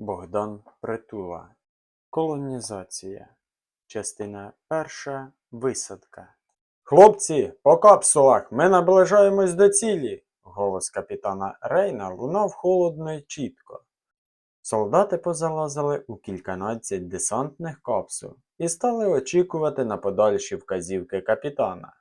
Богдан Притула. Колонізація. Частина перша. Висадка. Хлопці, по капсулах! Ми наближаємось до цілі. Голос капітана Рейна лунав холодно й чітко. Солдати позалазили у кільканадцять десантних капсул і стали очікувати на подальші вказівки капітана.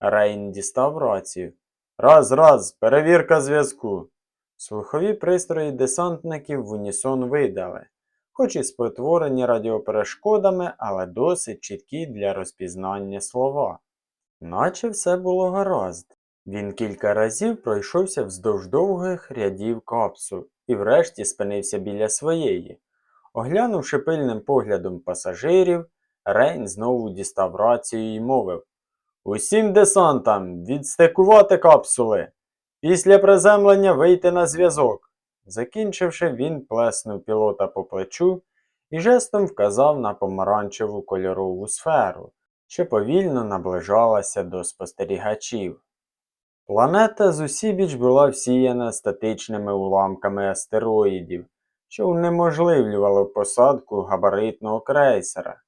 Рейн дістав рацію. Раз, раз, перевірка зв'язку. Слухові пристрої десантників в унісон видали, хоч і спотворені радіоперешкодами, але досить чіткі для розпізнання слова. Наче все було гаразд. Він кілька разів пройшовся вздовж довгих рядів капсул і врешті спинився біля своєї. Оглянувши пильним поглядом пасажирів, Рейн знову дістав рацію і мовив Усім десантам відстикувати капсули. Після приземлення вийти на зв'язок. Закінчивши, він плеснув пілота по плечу і жестом вказав на помаранчеву кольорову сферу, що повільно наближалася до спостерігачів. Планета зусібіч була всіяна статичними уламками астероїдів, що унеможливлювало посадку габаритного крейсера.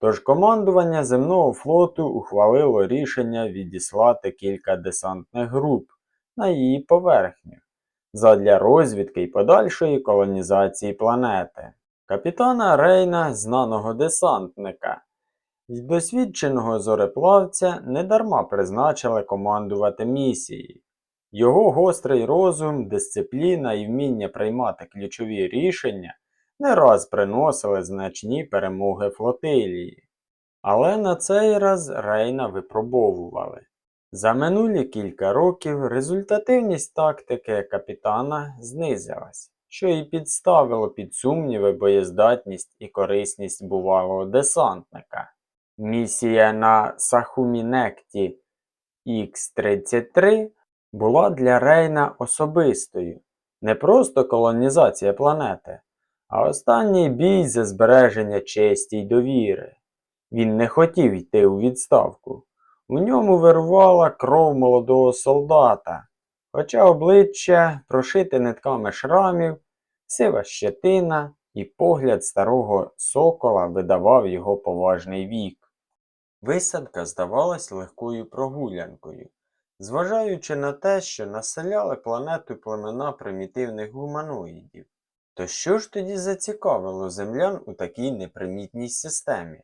Тож командування земного флоту ухвалило рішення відіслати кілька десантних груп на її поверхню задля розвідки й подальшої колонізації планети. Капітана Рейна, знаного десантника й досвідченого зореплавця недарма призначили командувати місією. Його гострий розум, дисципліна і вміння приймати ключові рішення не раз приносили значні перемоги флотилії. Але на цей раз Рейна випробовували. За минулі кілька років результативність тактики капітана знизилась, що і підставило під сумніви боєздатність і корисність бувалого десантника. Місія на Сахумінекті Х-33 була для Рейна особистою, не просто колонізація планети, а останній бій за збереження честі й довіри. Він не хотів йти у відставку. У ньому вирувала кров молодого солдата, хоча обличчя прошите нитками шрамів, сива щетина і погляд старого сокола видавав його поважний вік. Висадка здавалась легкою прогулянкою, зважаючи на те, що населяли планету племена примітивних гуманоїдів. То що ж тоді зацікавило землян у такій непримітній системі?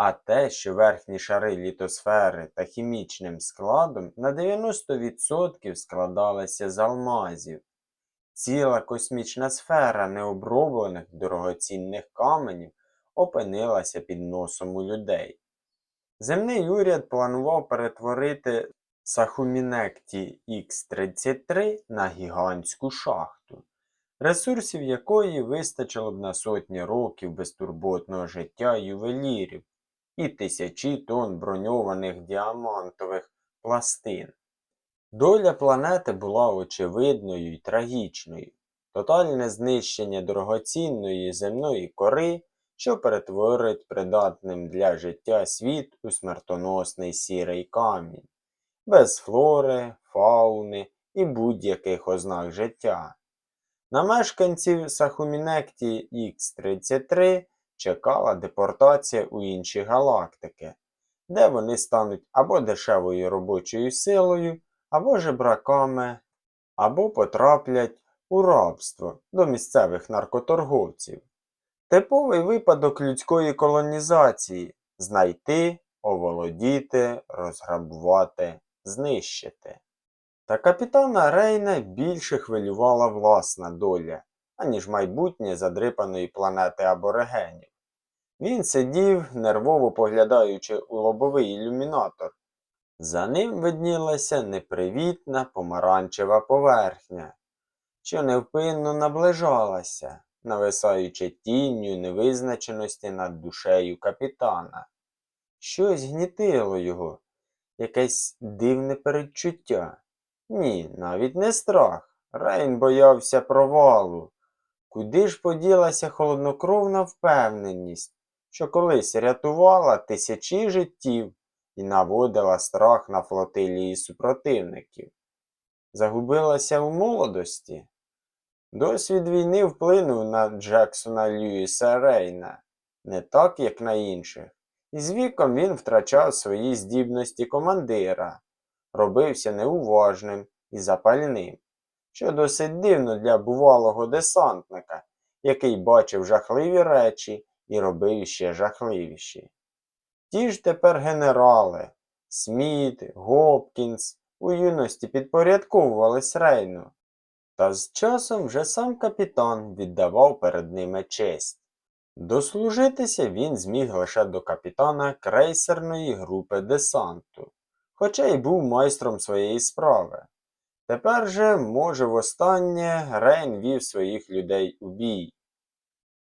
А те, що верхні шари літосфери та хімічним складом на 90% складалися з алмазів. Ціла космічна сфера необроблених дорогоцінних каменів опинилася під носом у людей. Земний уряд планував перетворити Сахумінекті Х-33 на гігантську шахту, ресурсів якої вистачило б на сотні років безтурботного життя ювелірів і тисячі тонн броньованих діамантових пластин. Доля планети була очевидною і трагічною. Тотальне знищення дорогоцінної земної кори, що перетворить придатним для життя світ у смертоносний сірий камінь, без флори, фауни і будь-яких ознак життя. На мешканців Сахумінекті Х-33 чекала депортація у інші галактики, де вони стануть або дешевою робочою силою, або жебраками, або потраплять у рабство до місцевих наркоторговців. Типовий випадок людської колонізації знайти, оволодіти, розграбувати, знищити. Та капітана Рейна більше хвилювала власна доля, аніж майбутнє задрипаної планети аборигенів. Він сидів, нервово поглядаючи у лобовий ілюмінатор. За ним виднілася непривітна помаранчева поверхня, що невпинно наближалася, нависаючи тінню невизначеності над душею капітана. Щось гнітило його, якесь дивне передчуття. Ні, навіть не страх. Рейн боявся провалу. Куди ж поділася холоднокровна впевненість, що колись рятувала тисячі життів і наводила страх на флотилії супротивників? Загубилася у молодості? Досвід війни вплинув на Джексона Льюіса Рейна, не так, як на інших. І з віком він втрачав свої здібності командира, робився неуважним і запальним, що досить дивно для бувалого десантника, який бачив жахливі речі і робив ще жахливіші. Ті ж тепер генерали Сміт, Гопкінс у юності підпорядковувались Рейну, та з часом вже сам капітан віддавав перед ними честь. Дослужитися він зміг лише до капітана крейсерної групи десанту, хоча й був майстром своєї справи. Тепер же, може, востаннє Рейн вів своїх людей у бій.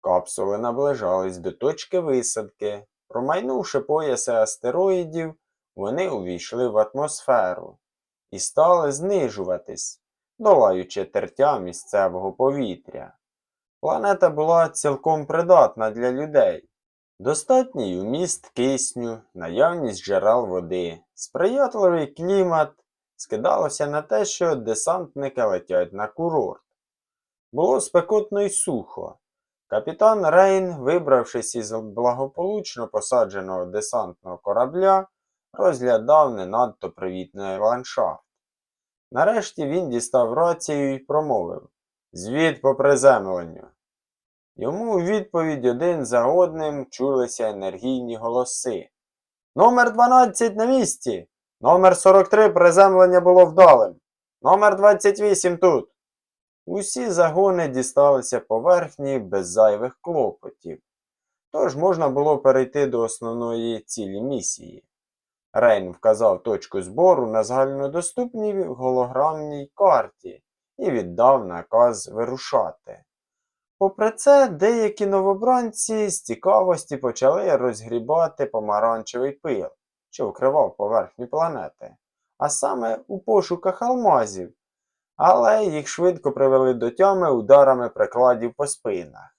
Капсули наближались до точки висадки. Промайнувши пояси астероїдів, вони увійшли в атмосферу і стали знижуватись, долаючи тертя місцевого повітря. Планета була цілком придатна для людей. Достатній вміст кисню, наявність джерел води, сприятливий клімат скидалося на те, що десантники летять на курорт. Було спекотно й сухо. Капітан Рейн, вибравшись із благополучно посадженого десантного корабля, розглядав не надто привітний ландшафт. Нарешті він дістав рацію і промовив Звіт по приземленню. Йому у відповідь один за одним чулися енергійні голоси. Номер 12 на місці. Номер 43 приземлення було вдалим. Номер 28 тут. Усі загони дісталися поверхні без зайвих клопотів. Тож можна було перейти до основної цілі місії. Рейн вказав точку збору на загальнодоступній голограмній карті і віддав наказ вирушати. Попри це, деякі новобранці з цікавості почали розгрібати помаранчевий пил, що вкривав поверхню планети, а саме у пошуках алмазів, але їх швидко привели до тями ударами прикладів по спинах.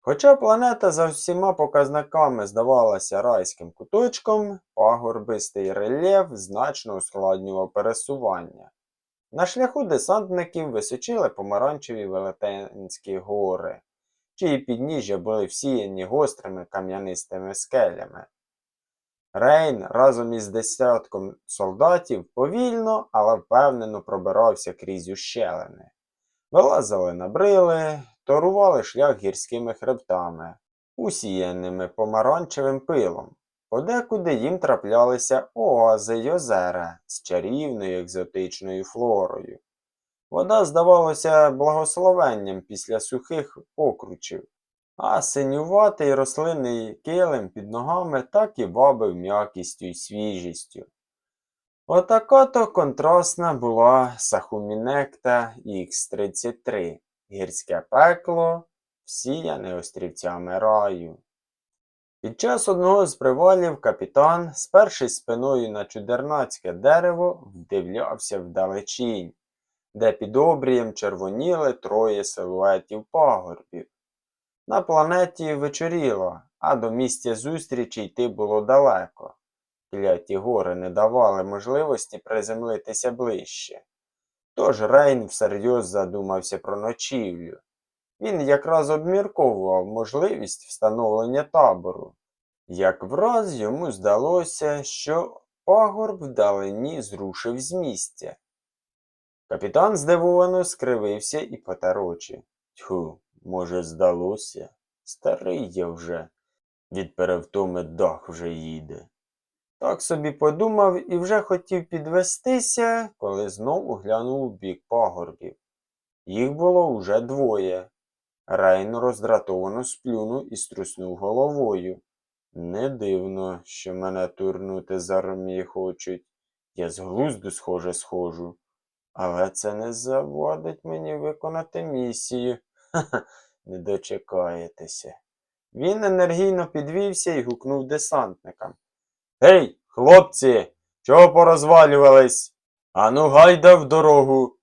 Хоча планета за всіма показниками здавалася райським куточком, пагорбистий рельєф значно ускладнював пересування. На шляху десантників височили помаранчеві велетенські гори, чиї підніжжя були всіяні гострими кам'янистими скелями. Рейн разом із десятком солдатів повільно, але впевнено пробирався крізь ущелини. Вилазили на брили, торували шлях гірськими хребтами, усіяними помаранчевим пилом. Подекуди їм траплялися оази й озера з чарівною екзотичною флорою. Вода здавалася благословенням після сухих покручів, а синюватий рослинний килим під ногами так і вабив м'якістю й свіжістю. Отака то контрастна була Сахумінекта Х-33, гірське пекло, всіяне острівцями раю. Під час одного з привалів капітан, спершись спиною на чудернацьке дерево, вдивлявся вдалечінь, де під обрієм червоніли троє силуетів пагорбів. На планеті вечоріло, а до місця зустрічі йти було далеко. Кляті гори не давали можливості приземлитися ближче. Тож Рейн всерйоз задумався про ночівлю. Він якраз обмірковував можливість встановлення табору. Як враз йому здалося, що пагорб вдалині зрушив з місця. Капітан здивовано скривився і поторочив. Тьху, може, здалося? Старий я вже. Від перевтоми дах вже їде. Так собі подумав і вже хотів підвестися, коли знову глянув у бік пагорбів. Їх було уже двоє. Рейн роздратовано сплюнув і струснув головою. Не дивно, що мене турнути з армії хочуть. Я з глузду схоже схожу. Але це не завадить мені виконати місію. Ха-ха, не дочекаєтеся. Він енергійно підвівся і гукнув десантникам. Гей, хлопці, чого порозвалювались? Ану гайда в дорогу.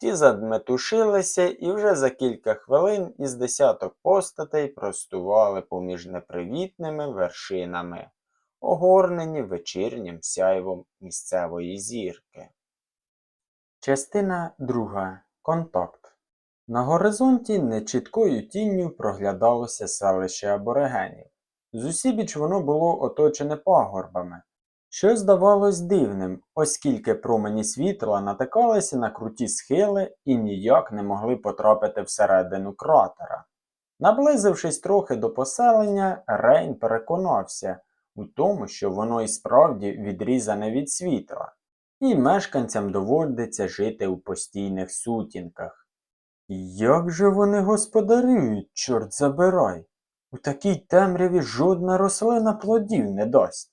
Ті задметушилися і вже за кілька хвилин із десяток постатей простували поміж непривітними вершинами, огорнені вечірнім сяйвом місцевої зірки. Частина друга. Контакт. На горизонті нечіткою тінню проглядалося селище аборигенів. Зусібіч воно було оточене пагорбами, що здавалось дивним, оскільки промені світла натикалися на круті схили і ніяк не могли потрапити всередину кратера. Наблизившись трохи до поселення, Рейн переконався у тому, що воно і справді відрізане від світла, і мешканцям доводиться жити у постійних сутінках. Як же вони господарюють, чорт забирай? У такій темряві жодна рослина плодів не дасть.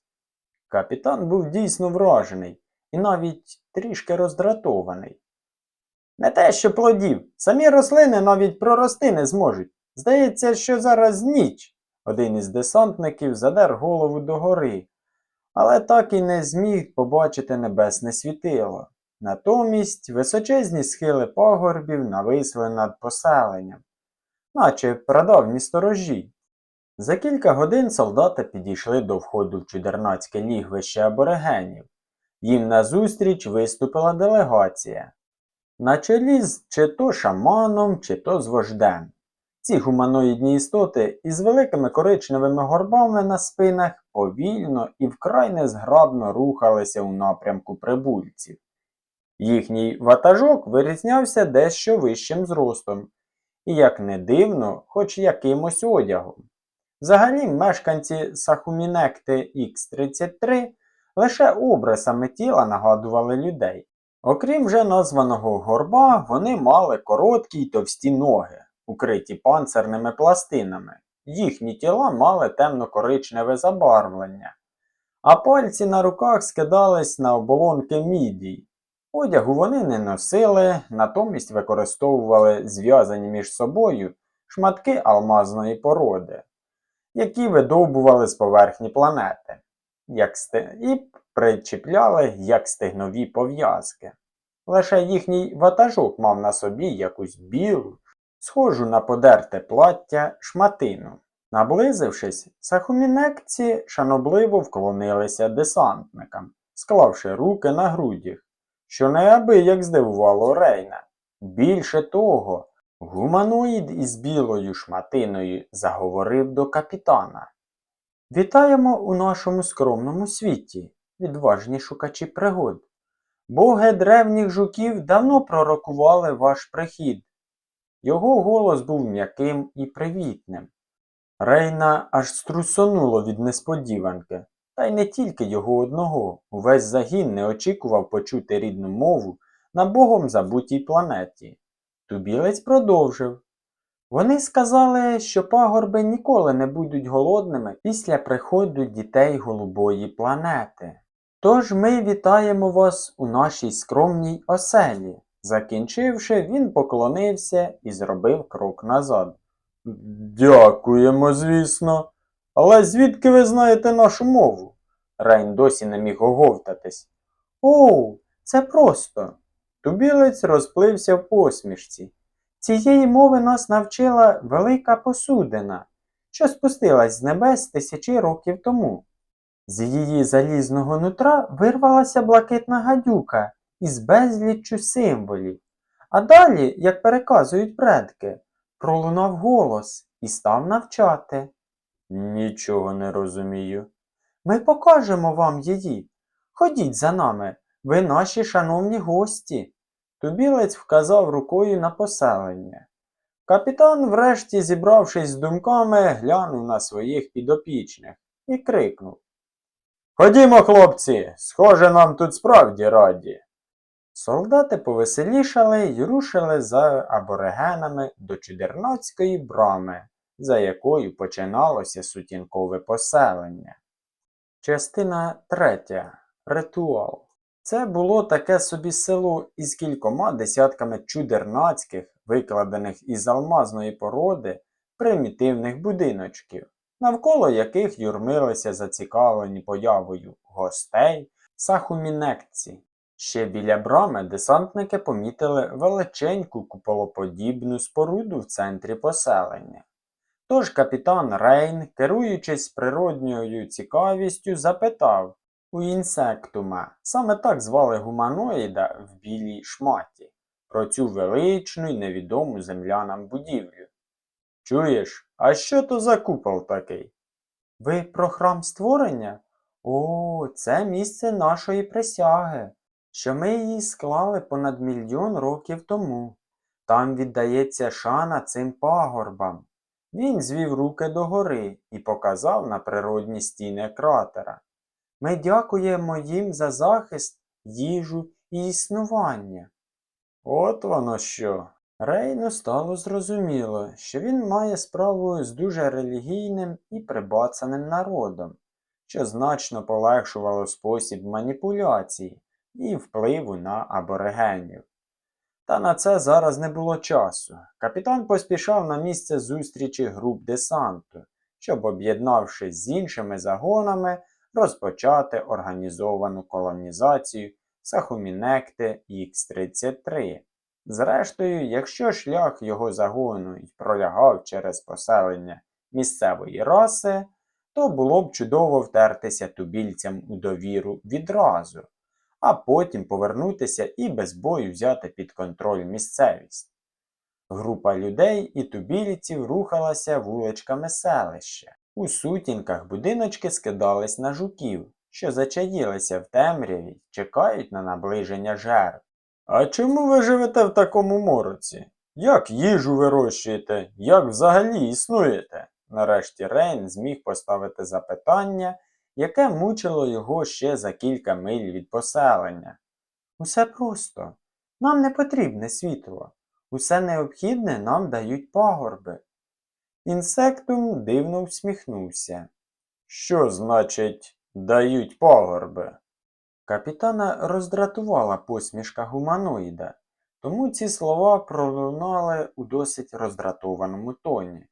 Капітан був дійсно вражений і навіть трішки роздратований. Не те, що плодів, самі рослини навіть прорости не зможуть. Здається, що зараз ніч. Один із десантників задер голову догори, але так і не зміг побачити небесне світило. Натомість височезні схили пагорбів нависли над поселенням, наче прадавні сторожі. За кілька годин солдати підійшли до входу в чудернацьке лігвище аборигенів. Їм назустріч виступила делегація. На чолі з чи то шаманом, чи то з вождем. Ці гуманоїдні істоти із великими коричневими горбами на спинах повільно і вкрай незграбно рухалися у напрямку прибульців. Їхній ватажок вирізнявся дещо вищим зростом, і, як не дивно, хоч якимось одягом. Взагалі, мешканці Сахумінекти Х-33 лише обрисами тіла нагадували людей. Окрім вже названого горба, вони мали короткі й товсті ноги, укриті панцирними пластинами. Їхні тіла мали темно-коричневе забарвлення, а пальці на руках скидались на оболонки мідій. Одягу вони не носили, натомість використовували зв'язані між собою шматки алмазної породи, які видовбували з поверхні планети, як сти... і причіпляли як стегнові пов'язки. Лише їхній ватажок мав на собі якусь білу, схожу на подерте плаття шматину. Наблизившись, сахумінекці шанобливо вклонилися десантникам, склавши руки на грудях, що неабияк здивувало Рейна. Більше того, гуманоїд із білою шматиною заговорив до капітана. Вітаємо у нашому скромному світі, відважні шукачі пригод. Боги древніх жуків давно пророкували ваш прихід. Його голос був м'яким і привітним. Рейна аж струсонуло від несподіванки, та й не тільки його одного. Увесь загін не очікував почути рідну мову на богом забутій планеті. Тубілець продовжив. Вони сказали, що пагорби ніколи не будуть голодними після приходу дітей голубої планети. Тож ми вітаємо вас у нашій скромній оселі. Закінчивши, він поклонився і зробив крок назад. Дякуємо, звісно. Але звідки ви знаєте нашу мову? Рейн досі не міг оговтатись. Оу, це просто. Тубілець розплився в посмішці. Цієї мови нас навчила велика посудина, що спустилась з небес тисячі років тому. З її залізного нутра вирвалася блакитна гадюка із безліччю символів. А далі, як переказують предки, пролунав голос і став навчати. Нічого не розумію. Ми покажемо вам її. Ходіть за нами, ви наші шановні гості. Тубілець вказав рукою на поселення. Капітан, врешті, зібравшись з думками, глянув на своїх підопічних і крикнув. Ходімо, хлопці, схоже, нам тут справді раді. Солдати повеселішали й рушили за аборигенами до чудернацької брами, за якою починалося сутінкове поселення. Частина третя. Ритуал. Це було таке собі село із кількома десятками чудернацьких, викладених із алмазної породи, примітивних будиночків, навколо яких юрмилися зацікавлені появою гостей сахумінекці. Ще біля брами десантники помітили величеньку куполоподібну споруду в центрі поселення. Тож капітан Рейн, керуючись природньою цікавістю, запитав у інсектума, саме так звали гуманоїда в білій шматі. про цю величну й невідому землянам будівлю. Чуєш, а що то за купол такий? Ви про храм створення? О, це місце нашої присяги, що ми її склали понад мільйон років тому. Там віддається шана цим пагорбам. Він звів руки догори і показав на природні стіни кратера. Ми дякуємо їм за захист, їжу і існування. От воно що. Рейну стало зрозуміло, що він має справу з дуже релігійним і прибацаним народом, що значно полегшувало спосіб маніпуляції і впливу на аборигенів. Та на це зараз не було часу. Капітан поспішав на місце зустрічі груп десанту, щоб, об'єднавшись з іншими загонами, розпочати організовану колонізацію Сахумінекти Х-33. Зрештою, якщо шлях його загону й пролягав через поселення місцевої раси, то було б чудово втертися тубільцям у довіру відразу, а потім повернутися і без бою взяти під контроль місцевість. Група людей і тубільців рухалася вуличками селища. У сутінках будиночки скидались на жуків, що зачаїлися в темряві чекають на наближення жертв. А чому ви живете в такому мороці? Як їжу вирощуєте? Як взагалі існуєте? Нарешті Рейн зміг поставити запитання, яке мучило його ще за кілька миль від поселення. Усе просто. Нам не потрібне світло. Усе необхідне нам дають пагорби. Інсектум дивно всміхнувся. Що значить дають пагорби? Капітана роздратувала посмішка гуманоїда, тому ці слова пролунали у досить роздратованому тоні.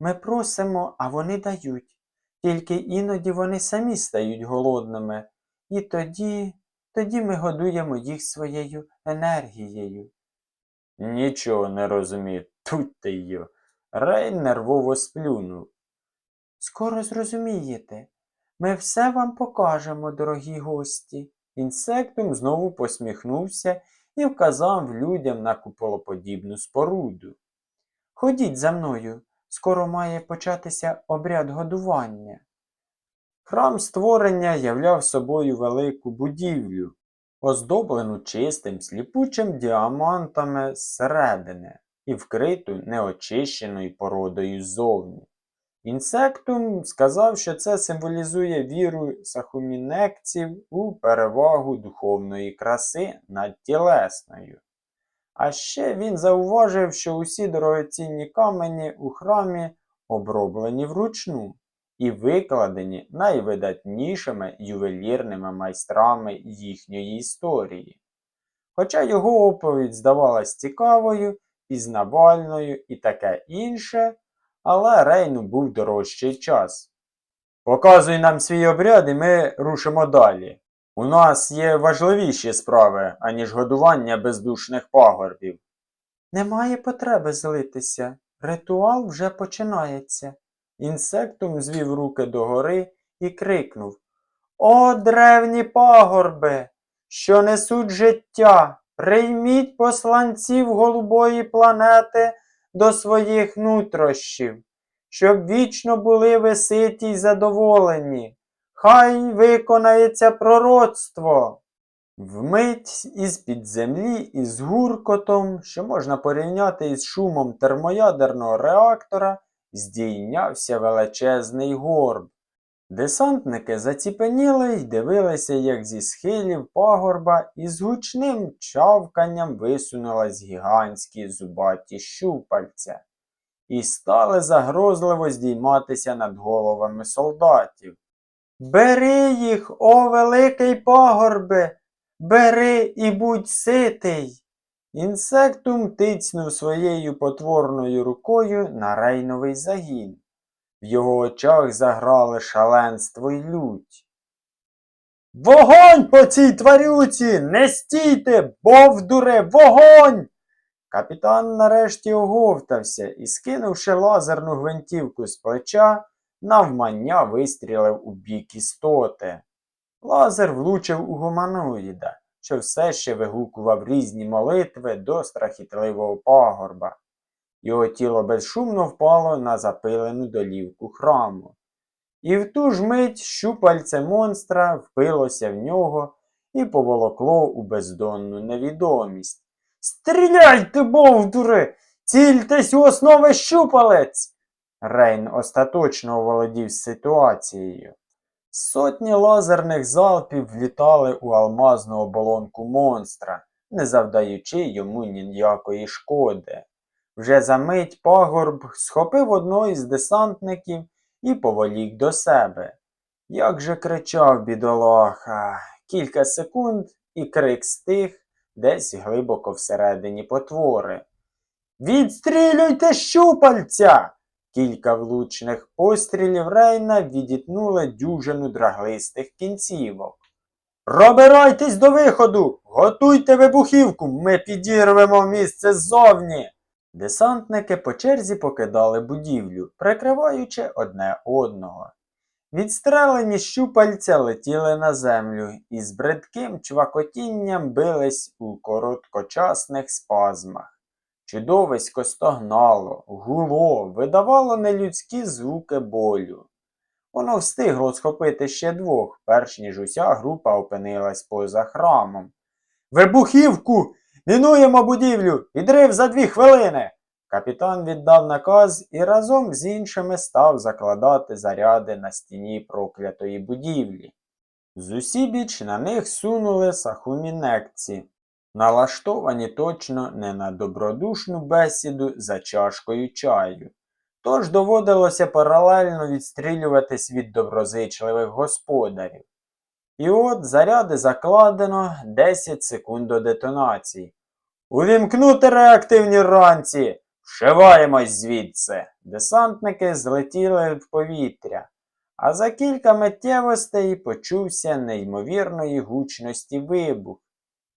Ми просимо, а вони дають, тільки іноді вони самі стають голодними, і тоді, тоді ми годуємо їх своєю енергією. Нічого не розумію, тут ти йо. Рейн нервово сплюнув. Скоро зрозумієте. Ми все вам покажемо, дорогі гості. Інсектум знову посміхнувся і вказав людям на куполоподібну споруду. Ходіть за мною, скоро має початися обряд годування. Храм створення являв собою велику будівлю, оздоблену чистим сліпучим діамантами зсередини і вкриту неочищеною породою ззовні. Інсектум сказав, що це символізує віру сахумінекців у перевагу духовної краси над тілесною. А ще він зауважив, що усі дорогоцінні камені у храмі оброблені вручну і викладені найвидатнішими ювелірними майстрами їхньої історії. Хоча його оповідь здавалась цікавою, пізнавальною і таке інше, але Рейну був дорожчий час. Показуй нам свій обряд, і ми рушимо далі. У нас є важливіші справи, аніж годування бездушних пагорбів. Немає потреби злитися. Ритуал вже починається. Інсектум звів руки догори і крикнув О, древні пагорби, що несуть життя, прийміть посланців голубої планети до своїх нутрощів, щоб вічно були ви ситі й задоволені. Хай виконається пророцтво. Вмить із-під землі із гуркотом, що можна порівняти із шумом термоядерного реактора, здійнявся величезний горб. Десантники заціпеніли й дивилися, як зі схилів пагорба із гучним чавканням висунулись гігантські зубаті щупальця і стали загрозливо здійматися над головами солдатів. Бери їх, о великий пагорбе, бери і будь ситий. Інсектум тицнув своєю потворною рукою на рейновий загін. В його очах заграли шаленство й лють. Вогонь по цій тварюці! Не стійте, бовдуре, вогонь! Капітан нарешті оговтався і, скинувши лазерну гвинтівку з плеча, навмання вистрілив у бік істоти. Лазер влучив у гуманоїда, що все ще вигукував різні молитви до страхітливого пагорба. Його тіло безшумно впало на запилену долівку храму. І в ту ж мить щупальце монстра впилося в нього і поволокло у бездонну невідомість. Стріляйте, бовдури! Цільтесь у основи щупалець! Рейн остаточно оволодів ситуацією. Сотні лазерних залпів влітали у алмазну оболонку монстра, не завдаючи йому ніякої шкоди. Вже за мить пагорб схопив одного із десантників і поволік до себе. Як же кричав бідолаха, кілька секунд і крик стих десь глибоко всередині потвори. Відстрілюйте щупальця! Кілька влучних пострілів Рейна відітнули дюжину драглистих кінцівок. Пробирайтесь до виходу! Готуйте вибухівку! Ми підірвемо місце ззовні! Десантники по черзі покидали будівлю, прикриваючи одне одного. Відстрелені щупальця летіли на землю і з бридким чвакотінням бились у короткочасних спазмах. Чудовисько стогнало, гуло, видавало нелюдські звуки болю. Воно встигло схопити ще двох, перш ніж уся група опинилась поза храмом. Вибухівку! Мінуємо будівлю! Підрив за дві хвилини! Капітан віддав наказ і разом з іншими став закладати заряди на стіні проклятої будівлі. Зусібіч на них сунули сахумінекці, налаштовані точно не на добродушну бесіду за чашкою чаю. Тож доводилося паралельно відстрілюватись від доброзичливих господарів. І от заряди закладено 10 секунд до детонації. Увімкнути реактивні ранці! Вшиваємось звідси. Десантники злетіли в повітря, а за кілька миттєвостей почувся неймовірної гучності вибух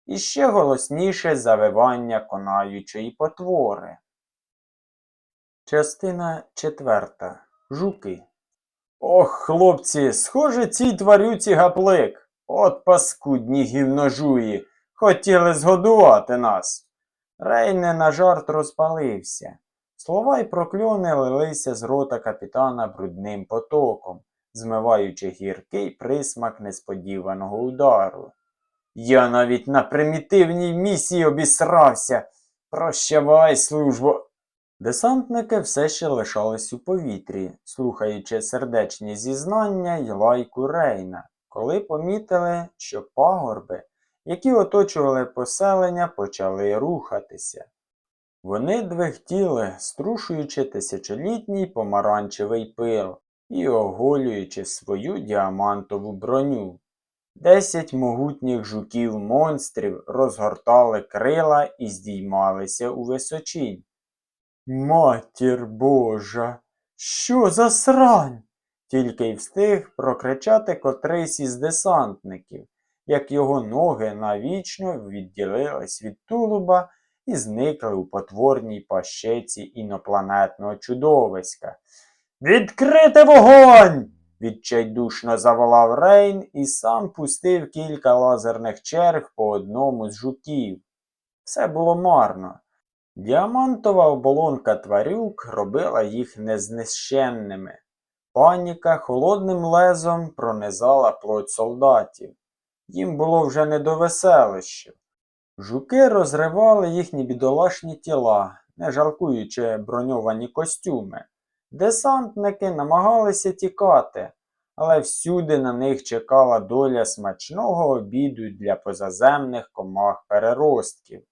і ще голосніше завивання конаючої потвори. Частина четверта. Жуки. Ох, хлопці, схоже, цій тварюці гаплик. От паскудні гівножуї. Хотіли згодувати нас. Рейне на жарт розпалився. Слова й прокльони лилися з рота капітана брудним потоком, змиваючи гіркий присмак несподіваного удару. Я навіть на примітивній місії обісрався. Прощавай, службо. Десантники все ще лишались у повітрі, слухаючи сердечні зізнання й лайку Рейна, коли помітили, що пагорби, які оточували поселення, почали рухатися. Вони двигтіли, струшуючи тисячолітній помаранчевий пил і оголюючи свою діамантову броню. Десять могутніх жуків монстрів розгортали крила і здіймалися у височінь. Матір Божа, що за срань? Тільки й встиг прокричати котрийсь із десантників, як його ноги навічно відділились від тулуба і зникли у потворній пащеці інопланетного чудовиська. Відкрити вогонь! Відчайдушно заволав Рейн і сам пустив кілька лазерних черг по одному з жуків. Все було марно. Діамантова оболонка тварюк робила їх незнищенними. Паніка холодним лезом пронизала плоть солдатів. Їм було вже не до веселищів. Жуки розривали їхні бідолашні тіла, не жалкуючи броньовані костюми. Десантники намагалися тікати, але всюди на них чекала доля смачного обіду для позаземних комах переростків.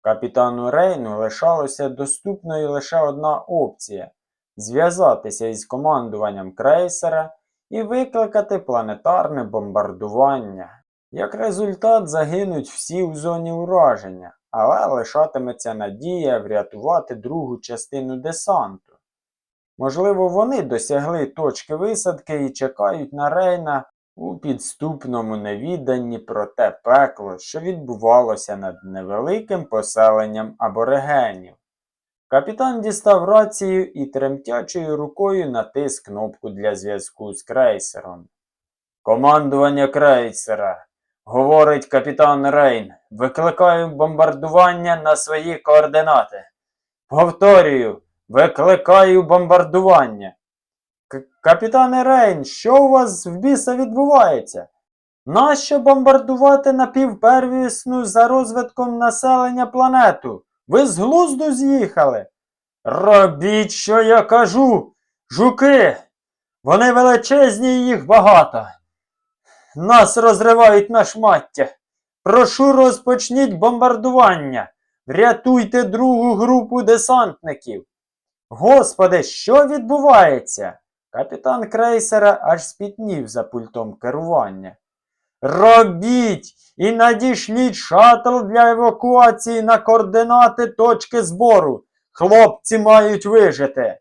Капітану Рейну лишалося доступною лише одна опція зв'язатися із командуванням крейсера і викликати планетарне бомбардування. Як результат, загинуть всі у зоні ураження, але лишатиметься надія врятувати другу частину десанту. Можливо, вони досягли точки висадки і чекають на Рейна у підступному невіданні про те пекло, що відбувалося над невеликим поселенням аборигенів. Капітан дістав рацію і тремтячою рукою натис кнопку для зв'язку з крейсером. Командування крейсера. Говорить капітан Рейн. Викликаю бомбардування на свої координати. Повторюю, викликаю бомбардування. К- Капітане Рейн, що у вас в біса відбувається? Нащо бомбардувати напівпервісну за розвитком населення планету? Ви з глузду з'їхали? Робіть, що я кажу, жуки! Вони величезні і їх багато. Нас розривають на шмаття. Прошу розпочніть бомбардування. Врятуйте другу групу десантників. Господи, що відбувається? Капітан крейсера аж спітнів за пультом керування. Робіть і надішліть шаттл для евакуації на координати точки збору. Хлопці мають вижити.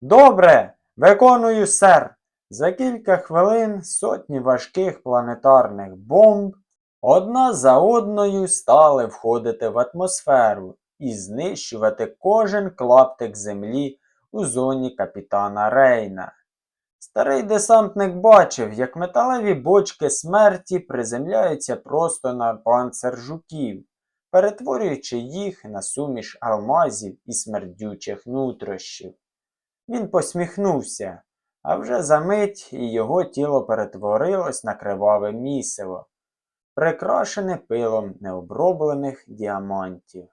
Добре, виконую, сер. За кілька хвилин сотні важких планетарних бомб одна за одною стали входити в атмосферу і знищувати кожен клаптик землі у зоні капітана Рейна. Старий десантник бачив, як металеві бочки смерті приземляються просто на панцир жуків, перетворюючи їх на суміш алмазів і смердючих нутрощів. Він посміхнувся, а вже за мить і його тіло перетворилось на криваве місиво, прикрашене пилом необроблених діамантів.